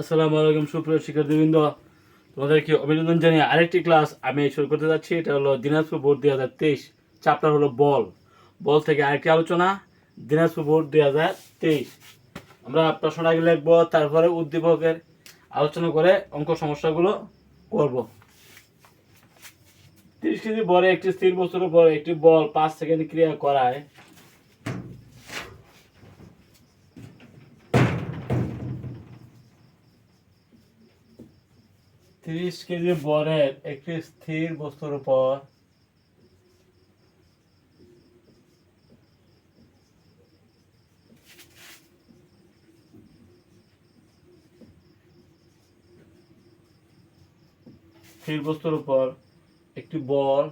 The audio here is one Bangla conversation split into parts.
আসসালামু আলাইকুম, সুপ্রিয় শিক্ষার্থীবৃন্দ। তোমাদেরকে অভিনন্দন জানিয়ে আরেকটি ক্লাস আমি শুরু করতে যাচ্ছি। এটা হলো দিনাজপুর বোর্ড দুই হাজার তেইশ চ্যাপ্টার হলো বল। বল থেকে আরেকটি আলোচনা, দিনাজপুর বোর্ড দুই হাজার তেইশ। আমরা প্রশ্নটা আগে লিখব, তারপরে উদ্দীপকের আলোচনা করে অঙ্ক সমস্যাগুলো করব। তিরিশ কেজি বলে একটি স্থির বস্তুর উপর একটি বল পাঁচ সেকেন্ড ক্রিয়া করায় তিরিশ কেজি বরের একটি স্থির বস্তুর উপর স্থির বস্তুর উপর একটি বল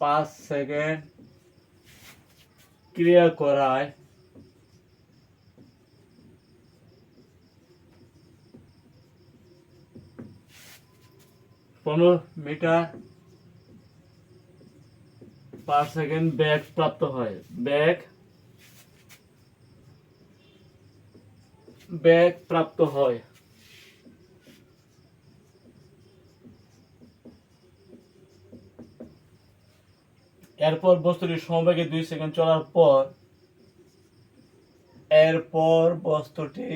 পাঁচ সেকেন্ড ক্রিয়া করায় মিটার পার সেকেন্ড ব্যাগ প্রাপ্ত হয়। ব্যাগ ব্যাগ প্রাপ্ত হয়। এরপর বস্তুটি সমবেগে দুই সেকেন্ড চলার পর, এরপর বস্তুটি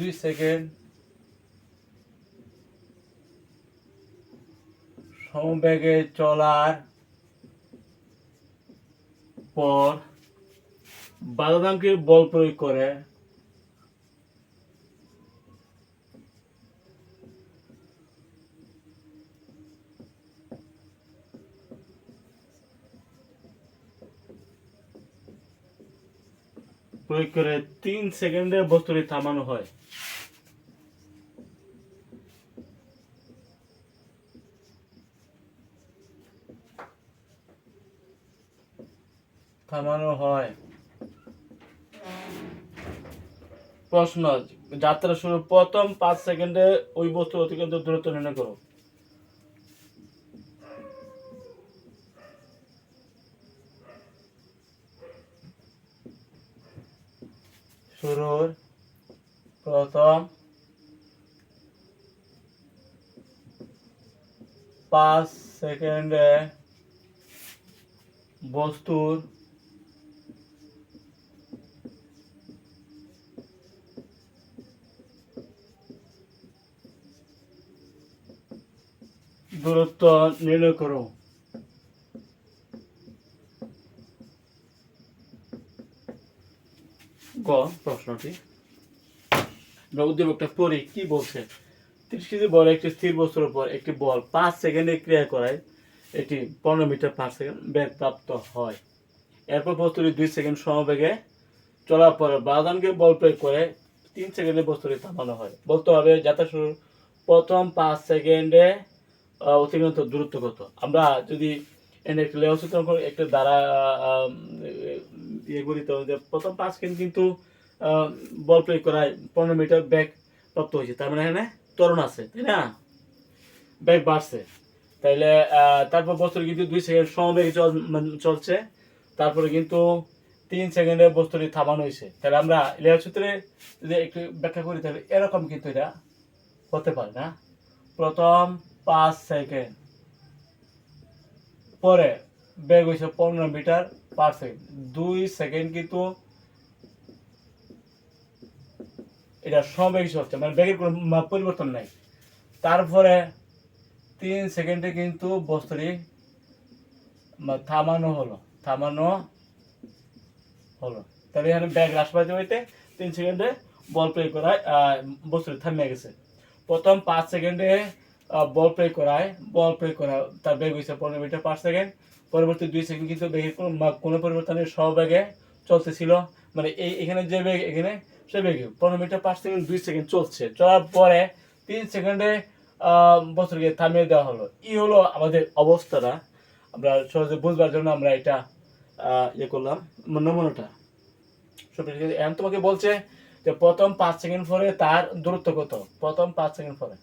দুই সেকেন্ড সমবেগে চলার পর বাধাদামকে বল প্রয়োগ করে। প্রয়োগ করে তিন সেকেন্ডে বস্তুটি থামানো হয়। থামানো হয়। প্রশ্ন, যাত্রা শুরু প্রথম পাঁচ সেকেন্ডে ওই বস্তু অতিক্রান্ত দূরত্ব নির্ণয় করো। শুরুর প্রথম পাঁচ সেকেন্ডে বস্তুর দূরত্ব নির্ণয় করো গ, প্রশ্নটি। কি বলছে? তিরিশ কেজি বল একটি স্থির বস্তুর উপর একটি বল পাঁচ সেকেন্ডে ক্রিয়া করায় এটি পনেরো মিটার পার সেকেন্ড বেগ প্রাপ্ত হয়। এরপর বস্তুটি দুই সেকেন্ড সমবেগে চলার পরে বাদানকে বল প্রয়োগ করে তিন সেকেন্ডে বস্তুটি থামানো হয়। বলতে হবে যাত্রা শুরু প্রথম পাঁচ সেকেন্ডে অতিক্রান্ত দূরত্ব কত? আমরা যদি একটা একটা দ্বারা ইয়ে করি, তো যে প্রথম পাঁচ সেকেন্ড কিন্তু বল প্রয়োগ করায় পনেরো মিটার ব্যাগ প্রাপ্ত হয়েছে। তার মানে এখানে ত্বরণ আছে, তাই না? ব্যাগ বাড়ছে। তাইলে তারপর বস্তুর কিন্তু দুই সেকেন্ড সমবেগে মানে চলছে। তারপরে কিন্তু তিন সেকেন্ডে বস্তুটি থামানো হয়েছে। তাহলে আমরা লেও সূত্রে যদি একটু ব্যাখ্যা করি, তাহলে এরকম কিন্তু এটা হতে পারে না। প্রথম পাঁচ সেকেন্ড। পরে বেগ হয়েছে পনেরো মিটার পার সেকেন্ড। দুই সেকেন্ড কিন্তু এটা সবেগ হচ্ছে মানে বেগের কোনো পরিবর্তন নাই। তারপরে তিন সেকেন্ডে কিন্তু বস্তুটি থামানো হলো থামানো হলো। তাহলে এখানে ব্যাগ হ্রাস পাইতে হইতে তিন সেকেন্ডে বল করায় আহ, বস্তুটি থামিয়ে গেছে। প্রথম পাঁচ সেকেন্ডে বল প্রয়োগ করায় বল প্রয়োগ করা তার বেগ হয়েছে পনেরো মিটার পার সেকেন্ড পরবর্তী দুই সেকেন্ড কিন্তু বেগের কোনো কোনো পরিবর্তনের সহবেগে চলতেছিল। মানে এই এখানে যে বেগ এখানে সে বেগে পনেরো মিটার পার সেকেন্ড দুই সেকেন্ড চলছে। চলার পরে তিন সেকেন্ডে বস্তুকে থামিয়ে দেওয়া হলো। ই হলো আমাদের অবস্থাটা। আমরা সহজে বুঝবার জন্য আমরা এটা ইয়ে করলাম। নমুনাটা। এখন তোমাকে বলছে যে প্রথম পাঁচ সেকেন্ড পরে তার দূরত্ব কত? প্রথম পাঁচ সেকেন্ড পরে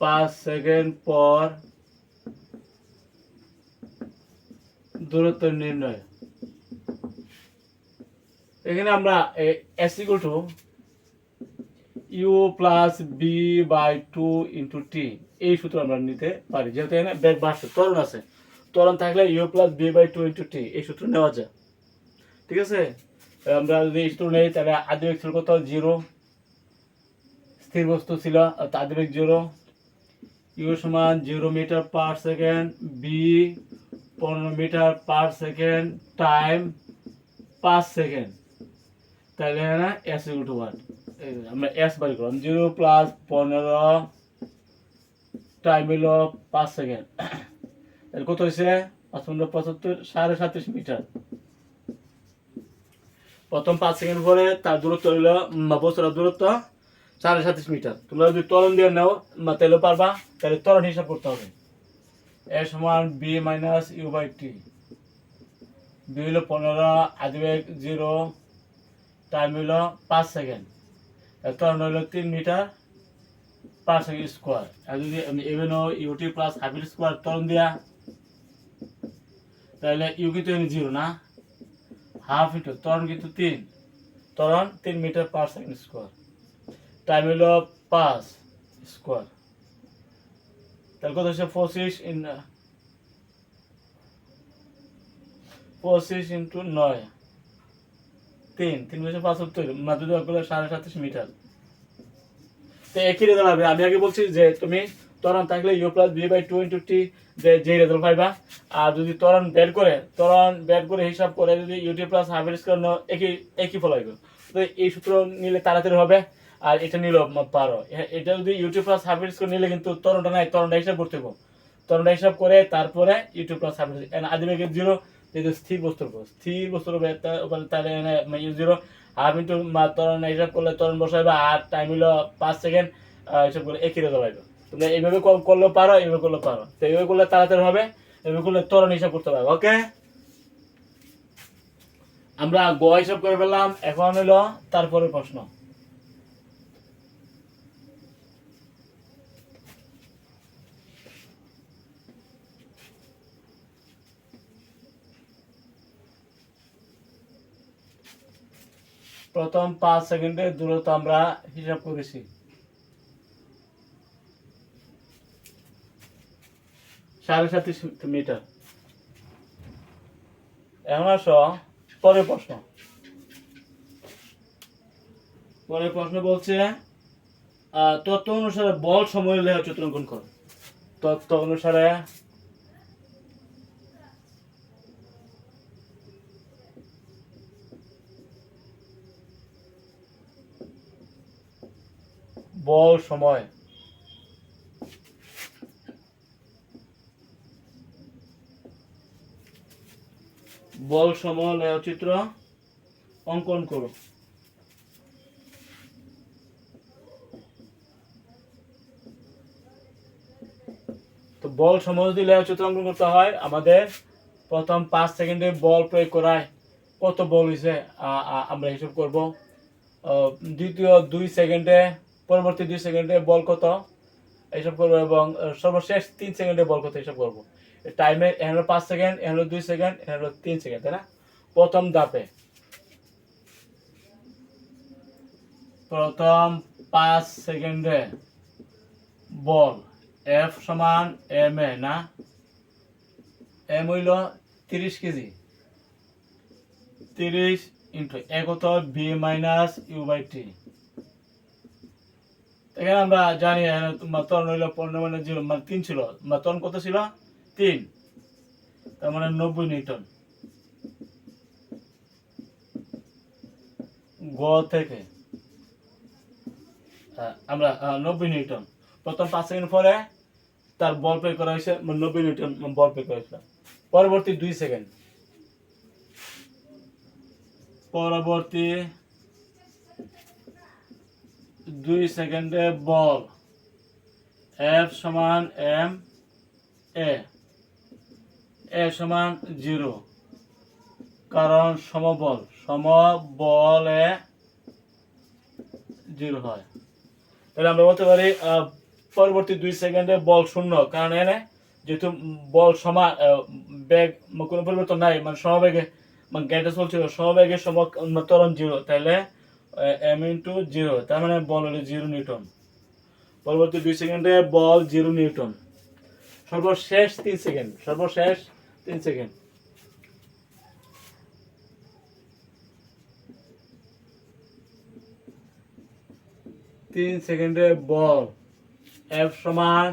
পাঁচ সেকেন্ড পর দূরত্ব নির্ণয়। এখানে আমরা S equal to U plus V by two into T এই সূত্র আমরা নিতে পারি। যেহেতু এখানে ব্যাগ বাড়ছে, ত্বরণ আছে। ত্বরণ থাকলে U plus V by two into T এই সূত্র নেওয়া যায়। ঠিক আছে? আমরা যদি সূত্র নেই, তাহলে আদিবেগ ছিল কত জিরো স্থির বস্তু ছিল আদিবেগ জিরো ইউ সমান zero metre per second V পনেরো মিটার পার সেকেন্ড, টাইম পাঁচ সেকেন্ড। তাহলে না এস ইকুয়াল টু ওয়ান আমরা এস বাড়ি করলাম, জিরো প্লাস পনেরো, টাইম হলো পাঁচ সেকেন্ড। তাহলে কত হয়েছে? পাঁচ পনেরো, পঁচাত্তর, সাড়ে সাতত্রিশ মিটার। প্রথম পাঁচ সেকেন্ড পরে তার দূরত্ব হইল বছরের দূরত্ব সাড়ে সাতত্রিশ মিটার। তোমরা যদি ত্বরণ দিয়ে নাও তাহলে পারবা, তাহলে ত্বরণ হিসাব করতে হবে। এ সমান V minus U by T V হলো পনেরো আদিবেগ জিরো, টাইম হলো পাঁচ সেকেন্ড। ত্বরণ হলো তিন মিটার পার সেকেন্ড স্কোয়ার। আর যদি এভেন ইউটি প্লাস হাফিল স্কোয়ার ত্বরণ দিয়া, তাহলে ইউ কিন্তু এখানে জিরো না। হাফ ইন্টু ত্বরণ কিন্তু তিন। ত্বরণ তিন metre per second square time হলো পাঁচ স্কোয়ার তাহলে কত হচ্ছে পঁচিশ ইন পঁচিশ ইন্টু নয় তিন তিন বছর পাঁচাত্তর মাত্র দেওয়া সাড়ে সাতাশ মিটার তো একই রেজাল্ট হবে। আমি আগে বলছি যে তুমি ত্বরণ থাকলে U plus V by two into T যে যে রেজাল্ট পাইবা। আর যদি ত্বরণ বের করে, ত্বরণ বের করে হিসাব করে যদি ইউটি প্লাস হাফের স্কোয়ার একই একই ফল হবে তো এই সূত্র নিলে তাড়াতাড়ি হবে। আর এটা নিলেও ম- পারো এটা যদি ইউটিউব প্লাস হাফের স্কোয়ার নিলে কিন্তু ত্বরণটা নাই ত্বরণটা হিসাব করতে হবে। ত্বরণটা হিসাব করে তারপরে ইউটি প্লাস হাফের আদিবেগের জিরো যেহেতু স্থির বস্তুর উপর স্থির বস্তুর উপর তাহলে ইউ জিরো হাফ ইন্টু ত্বরণ হিসাব করলে ত্বরণ বসাইবা, আর টাইম হলো পাঁচ সেকেন্ড হিসাব করলে একই রেজাল্ট পাইবে তোমরা এইভাবে করলেও পারো, এইভাবে করলেও পারো। তো এইভাবে করলে তাড়াতাড়ি হবে, এইভাবে করলে ত্বরণ হিসাব করতে পারবে ওকে? আমরা গ হিসাব করে ফেললাম, এখন হলো তারপরে প্রশ্ন। প্রথম পাঁচ সেকেন্ডের দূরত্ব আমরা হিসাব করেছি। সাড়ে সাতত্রিশ মিটার। এখন আসো, পরের প্রশ্ন। পরের প্রশ্ন বলছে তত্ত্ব অনুসারে বল সময় লেখা চিত্র অঙ্কন করো। তত্ত্ব অনুসারে বল সময়। বল সময় চিত্র অঙ্কন করো। তো বল সময় যদি চিত্র অঙ্কন করতে হয়, আমাদের প্রথম পাঁচ সেকেন্ডে বল প্রয়োগ করায় কত বল হয়েছে আমরা হিসাব করব। দ্বিতীয় দুই সেকেন্ডে পরবর্তী দুই সেকেন্ডে বল কত? এইসব করব এবং সর্বশেষ তিন সেকেন্ডে বল কত হিসাব করব। টাইমে এখানে পাঁচ সেকেন্ড এখানে দুই সেকেন্ড এখানে তিন সেকেন্ড, তাই না? প্রথম ধাপে। প্রথম পাঁচ সেকেন্ডে বল এফ সমান এম এ না? এম হইল তিরিশ কেজি। তিরিশ ইন্টু একত V minus U by T এখানে আমরা জানি ত্বরণ হইল পনেরো মানে জিরো মানে তিন ছিল। ত্বরণ কত ছিল? তিন। তার মানে নব্বই নিউটন। গ থেকে। আমরা নব্বই নিউটন। প্রথম পাঁচ সেকেন্ড পরে তার বল প্রয়োগ করা হয়েছে মানে নব্বই নিউটন বল প্রয়োগ করা হয়েছিল। পরবর্তী দুই সেকেন্ড। পরবর্তী দুই সেকেন্ডে বল। এফ সমান এম এ এ সমান জিরো। কারণ সমবল, সমবলে জিরো হয়। তাহলে আমরা বলতে পারি পরবর্তী দুই সেকেন্ডে বল শূন্য। কারণ এনে যেহেতু বল সমা বেগ, কোনো পরিবর্তন নাই মানে সমবেগে মানে গাড়িটা চলছিল সমবেগে সম ত্বরণ জিরো। তাহলে এম ইন্টু জিরো, তার মানে বল হলো জিরো নিউটন। পরবর্তী দুই সেকেন্ডে বল জিরো নিউটন। সর্বশেষ তিন সেকেন্ড, সর্বশেষ তিন সেকেন্ড। তিন সেকেন্ডে বল, এফ সমান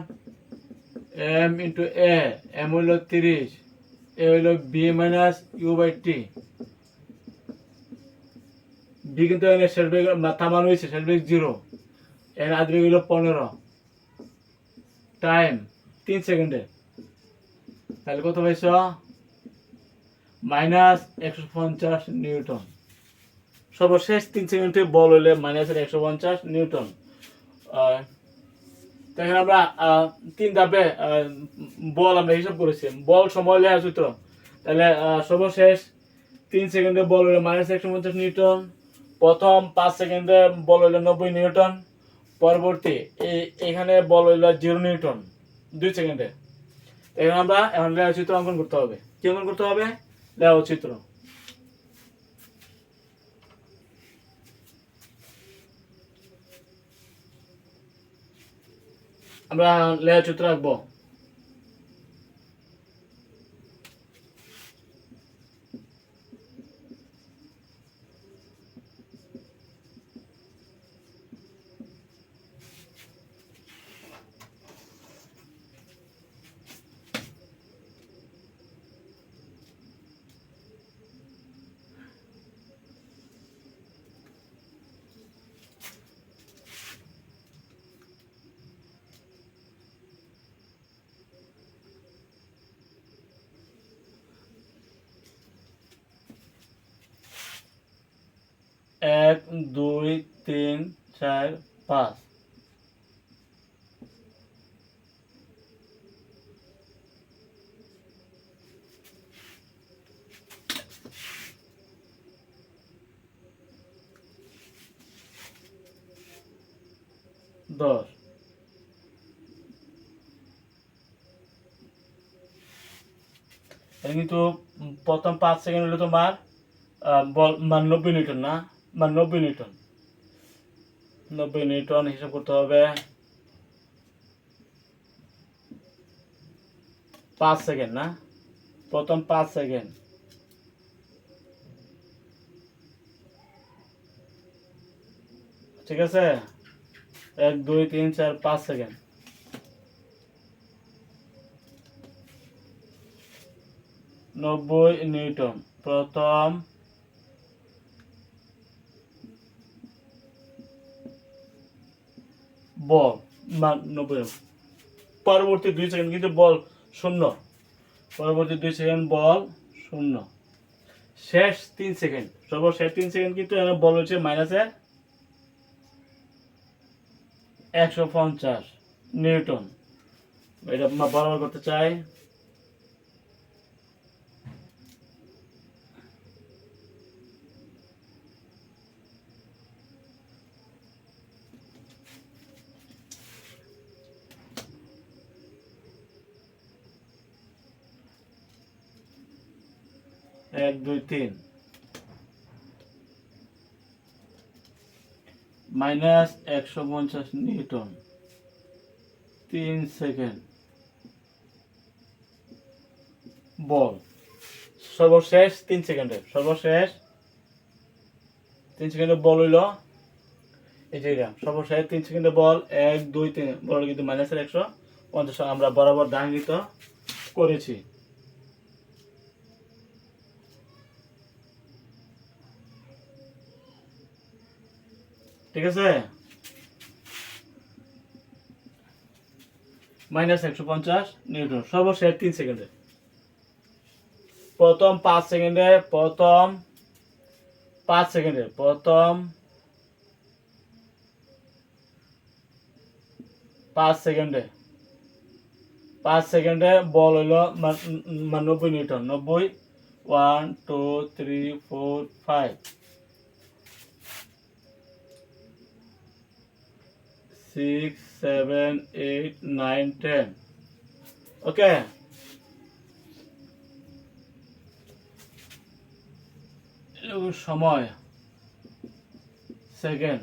এম ইন্টু এ, এম হইল তিরিশ, এ হইল V minus U by T. কিন্তু এখানে শেষ বেগ থামান হয়েছে শেষ বেগ জিরো এর আদ্রি হইল পনেরো। টাইম তিন সেকেন্ডে তাহলে কত পাইছ? মাইনাস একশো পঞ্চাশ নিউটন। সর্বশেষ তিন সেকেন্ডে বল হইলে মাইনাস একশো পঞ্চাশ নিউটন। আহ, তো আমরা তিন ধাপে বল আমরা হিসাব করেছি। বল সময় লেখা সূত্র তাহলে সর্বশেষ তিন সেকেন্ডে বল হইলে মাইনাস একশো পঞ্চাশ নিউটন। প্রথম পাঁচ সেকেন্ডে বল হইল নব্বই নিউটন, পরবর্তী এই- এখানে বল হইল জিরো নিউটন, দুই সেকেন্ডে। এখানে আমরা এখন লেখা চিত্র অঙ্কন করতে হবে। কি অঙ্কন করতে হবে? লেখা চিত্র। আমরা লেখা চিত্র রাখব। এক, দুই, তিন, চার, পাঁচ। দশ। কিন্তু প্রথম পাঁচ সেকেন্ড হলো তোমার বল মানে নব্বই নিউটন না? মানে নব্বই নিউটন। নব্বই নিউটন হিসাব করতে হবে। পাঁচ সেকেন্ড না? প্রথম পাঁচ সেকেন্ড। ঠিক আছে? এক, দুই, তিন, চার, পাঁচ সেকেন্ড। নব্বই নিউটন। প্রথম বল, মান নব্বই পরবর্তী দুই সেকেন্ড কিন্তু বল শূন্য। পরবর্তী দুই সেকেন্ড বল শূন্য। শেষ তিন সেকেন্ড। সর্বশেষ তিন সেকেন্ড কিন্তু বল হচ্ছে মাইনাসে একশো পঞ্চাশ নিউটন। এটা বরাবর করতে চাই। এক, দুই, তিন। মাইনাস একশো পঞ্চাশ নিউটন। তিন সেকেন্ড। বল। সর্বশেষ তিন সেকেন্ডে, সর্বশেষ তিন সেকেন্ডে বল হইল এই যে সর্বশেষ তিন সেকেন্ডে বল, এক, দুই, তিন। বল কিন্তু মাইনাসের একশো পঞ্চাশ। আমরা বরাবর দাঙ্গিত করেছি। ঠিক আছে? মাইনাস একশো পঞ্চাশ, নিউটন। সর্বশেষ তিন সেকেন্ডে। প্রথম পাঁচ সেকেন্ডে, প্রথম পাঁচ সেকেন্ডে, প্রথম পাঁচ সেকেন্ডে। পাঁচ সেকেন্ডে বল হইল নব্বই নিউটন। নব্বই, one, two, three, four, five. Six seven eight nine ten okay সময়। সেকেন্ড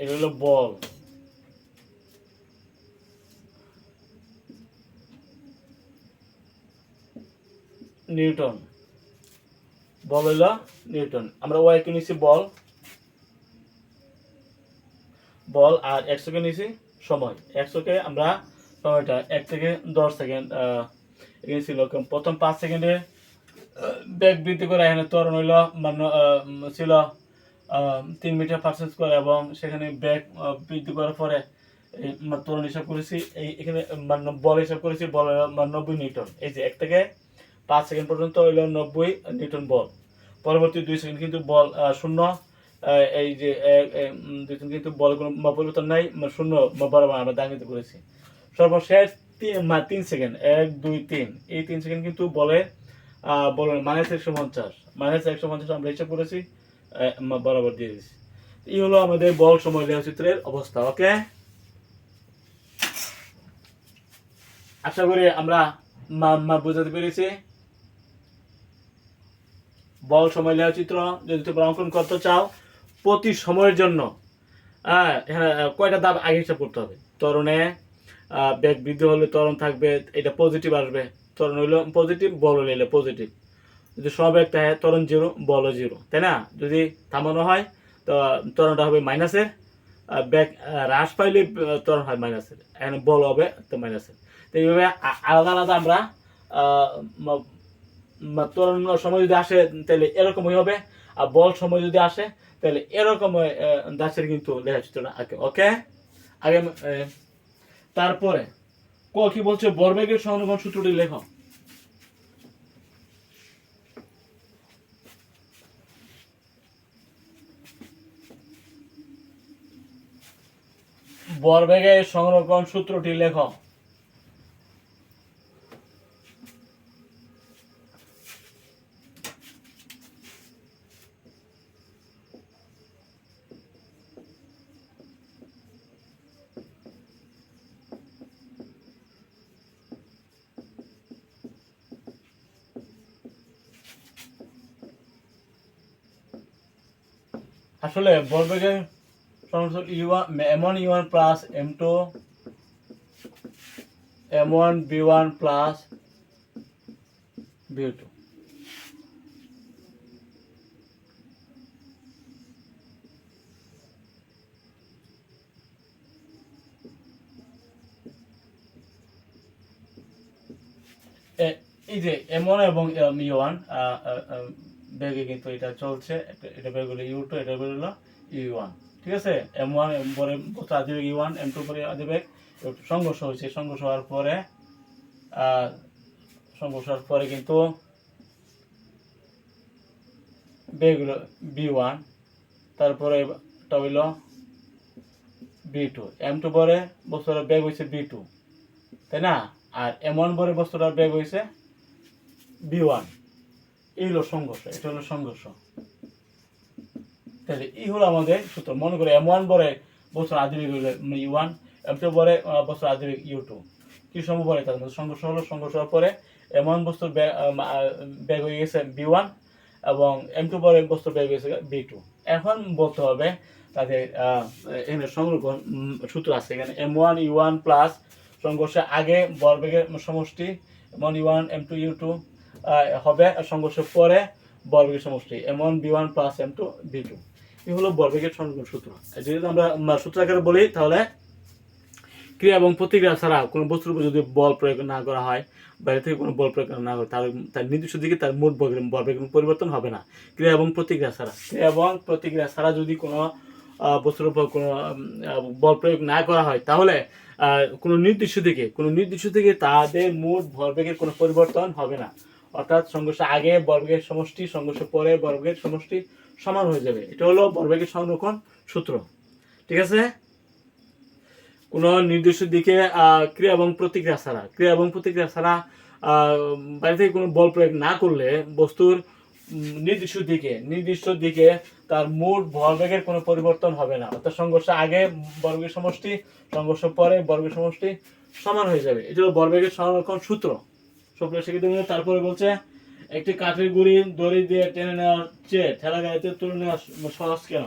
এটা হলো বল নিউটন বল হইল নিউটন আমরা ওয়াই কে নিছি বল বল আর একশোকে নিছি, সময়। একশোকে আমরা সময়টা এক থেকে দশ সেকেন্ড ছিল প্রথম পাঁচ সেকেন্ডে ব্যাগ বৃদ্ধি করে এখানে ত্বরণ হইল মানে ছিল তিন মিটার পার্সেন্ট করে এবং সেখানে ব্যাগ বৃদ্ধি করার পরে মা- হিসাব করেছি। এই, এখানে মানে বল হিসাব করেছি, বল মানে নব্বই নিউটন। এই যে এক থেকে পাঁচ সেকেন্ড পর্যন্ত হইল নব্বই নিউটন বল। পরবর্তী দুই সেকেন্ড কিন্তু বল শূন্য। এই যে কিন্তু বল কোনো পরিবর্তন নাই মানে শূন্য বরাবর আমরা দাঙ্গিত করেছি। সর্বশেষ তিন সেকেন্ড এক, দুই, তিন। এই তিন সেকেন্ড কিন্তু বলে বলুন মাইনাস একশো পঞ্চাশ। মাইনাস একশো পঞ্চাশ আমরা হিসাব করেছি বরাবর দিয়ে দিচ্ছি এই হলো আমাদের বল সময় লেখচিত্রের অবস্থা, ওকে? আশা করি আমরা মা- বোঝাতে পেরেছি। বল সময় লেখচিত্র যদি তোমরা অঙ্কন করতে চাও প্রতি সময়ের জন্য হ্যাঁ কয়টা দাব আগে হিসাব করতে হবে? ত্বরণে আহ, বেগ বৃদ্ধি হলে ত্বরণ থাকবে এটা পজিটিভ আসবে। ত্বরণ হইল পজিটিভ বল হইলে পজিটিভ যদি সবেগ থাকে ত্বরণ জিরো বলও জিরো তাই না? যদি থামানো হয় তো ত্বরণটা হবে মাইনাসের ব্যাগ হ্রাস পাইলে আহ, ত্বরণ হয় মাইনাসের এখানে বল হবে তো মাইনাসের তো এইভাবে আলাদা আলাদা আমরা ম- সময় যদি আসে তাহলে এরকমই হবে। আর বল সময় যদি আসে তাহলে এরকম দাসের কিন্তু লেখা লেখাচিত্রটা আঁকে, ওকে? আগে তারপরে, ক কি বলছে? বরবেগের সংরক্ষণ সূত্রটি লেখো। বরবেগের সংরক্ষণ সূত্রটি লেখো। আসলে বলবেগের U one M one U one plus M two M one V one plus V two এই যে এম ওয়ান এবং ই ওয়ান ব্যাগে কিন্তু এটা চলছে। এটা- ইউ টু এটা ইউ ওয়ান ঠিক আছে? এম ওয়ান পরে আদিবেগ ইউ ওয়ান এম টু পরে সংঘর্ষ হয়েছে। সংঘর্ষ হওয়ার পরে সংঘর্ষ হওয়ার পরে কিন্তু বি ওয়ান তারপরে এটা বি টু এম টু পরে বস্তুটার ব্যাগ হয়েছে বি টু তাই না? আর এম ওয়ান পরে বস্তুটার ব্যাগ হয়েছে বি ওয়ান এই হলো সংঘর্ষ, এটা হলো সংঘর্ষ। তাহলে এই হলো আমাদের সূত্র। মনে করে এম ওয়ান পরে বছর আধুনিক U one M two ah, বছর আধুনিক ইউ টু কি সম্ভব পরে তার মধ্যে? সংঘর্ষ হলো সংঘর্ষ হওয়ার পরে এম ওয়ান বস্তুর ব্যাগ হয়ে গেছে বি ওয়ান এবং এম টু পরে বস্তুর ব্যাগ হয়ে গেছে বি টু এখন বলতে হবে তাদের এখানে সংরক্ষণ সূত্র আছে। এখানে M one U one plus সংঘর্ষের আগে বরবেগের সমষ্টি M one U one M two U two হবে সংঘর্ষের পরে বর্বেগের সমষ্টি। M one V one plus M two V two এই হলো বর্বেগের সংরক্ষণ সূত্র। যদি আমরা সূত্র আকারে বলি, তাহলে ক্রিয়া এবং প্রতিক্রিয়া ছাড়া কোনো বস্তুর উপর যদি বল প্রয়োগ না করা হয়, বাইরে থেকে কোনো বল প্রয়োগ না করে তার তার নির্দিষ্ট দিকে তার মোট বর্গের বর্গের পরিবর্তন হবে না। ক্রিয়া এবং প্রতিক্রিয়া ছাড়া। ক্রিয়া এবং প্রতিক্রিয়া ছাড়া যদি কোনো বস্তুর উপর কোনো বল প্রয়োগ না করা হয়, তাহলে কোনো নির্দিষ্ট দিকে কোনো নির্দিষ্ট দিকে তাদের মোট ভরবেগের কোনো পরিবর্তন হবে না। অর্থাৎ সংঘর্ষ আগে বর্গের সমষ্টি, সংঘর্ষ পরে বর্গের সমষ্টি সমান হয়ে যাবে। এটা হলো বর্গের সংরক্ষণ সূত্র। ঠিক আছে? কোনো নির্দিষ্ট দিকে ক্রিয়া এবং প্রতিক্রিয়া ছাড়া। ক্রিয়া এবং প্রতিক্রিয়া ছাড়া বাইরে থেকে কোনো বল প্রয়োগ না করলে বস্তুর নির্দিষ্ট দিকে নির্দিষ্ট দিকে তার মোট ভরবেগের কোনো পরিবর্তন হবে না। অর্থাৎ সংঘর্ষ আগে বর্গের সমষ্টি, সংঘর্ষ পরে বর্গের সমষ্টি সমান হয়ে যাবে। এটা হলো বর্বেগের সংরক্ষণ সূত্র। সুপ্রিয় শিক্ষিত তারপরে বলছে একটি কাঠের গুড়ি দড়ি দিয়ে টেনে নেওয়ার চেয়ে ঠেলা গাড়িতে তুলে নেওয়া সহজ কেন?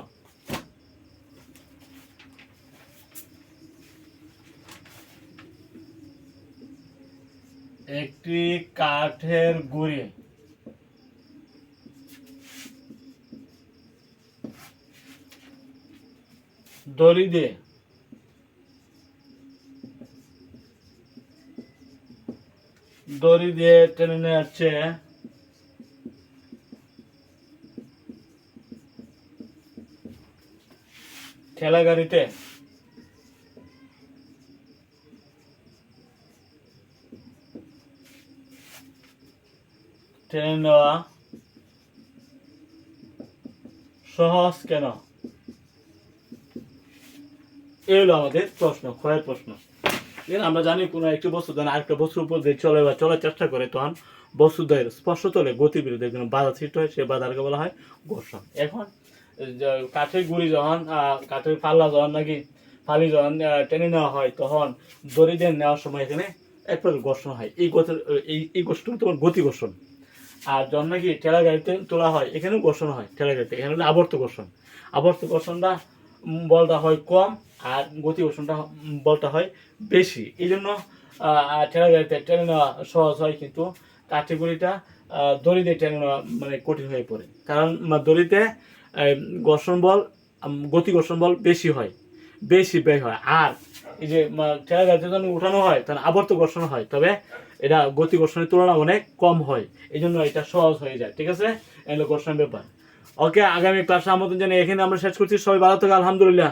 একটি কাঠের গুড়ি। দড়ি দিয়ে। দড়ি দিয়ে টেনে নেওয়ার চেয়ে ঠেলা গাড়িতে টেনে নেওয়া। সহজ কেন? এই হলো আমাদের প্রশ্ন, ক্ষয়ের প্রশ্ন। আমরা জানি কোনো একটি বস্তু যখন আরেকটা বস্তুর উপর দিয়ে চলে বা চলার চেষ্টা করে, তখন বস্তুদ্বয়ের স্পর্শতলে বিরুদ্ধে কোনো বাধা সৃষ্টি হয়, সে বাধাকে বলা হয় ঘর্ষণ। এখন কাঠের গুড়ি যখন কাঠের পাল্লা যখন নাকি ফালি যখন টেনে নেওয়া হয়, তখন দড়ি দিয়ে নেওয়ার সময় এখানে এক প্রকার ঘর্ষণ হয়। এই গতির এই এই ঘর্ষণ তখন গতি ঘর্ষণ। আর যখন নাকি ঠেলা গাড়িতে তোলা হয়, এখানেও ঘর্ষণ হয় ঠেলা গাড়িতে। এখানে হলো আবর্ত ঘর্ষণ। আবর্ত ঘর্ষণটা বলটা হয় কম আর গতি ঘর্ষণটা বলটা হয় বেশি। এই জন্য ঠেলা গাড়িতে টেনে নেওয়া সহজ হয় কিন্তু কাঠি গুড়িটা দড়ি দিয়ে টেনে নেওয়া মানে কঠিন হয়ে পড়ে। কারণ দড়িতে ঘর্ষণ বল গতি ঘর্ষণ বল বেশি হয়, বেশি ব্যয় হয়। আর এই যে ঠেলা গাড়িতে যখন উঠানো হয়, তখন আবর্ত ঘর্ষণ হয়, তবে এটা গতি ঘর্ষণের তুলনায় অনেক কম হয়। এই জন্য এটা সহজ হয়ে যায়, ঠিক আছে? এগুলো ঘর্ষণ ব্যাপার। ওকে আগামী ক্লাসে আমন্ত্রণ জানিয়ে এখানে আমরা শেষ করছি। সবাই ভালো থাকে, আলহামদুলিল্লাহ।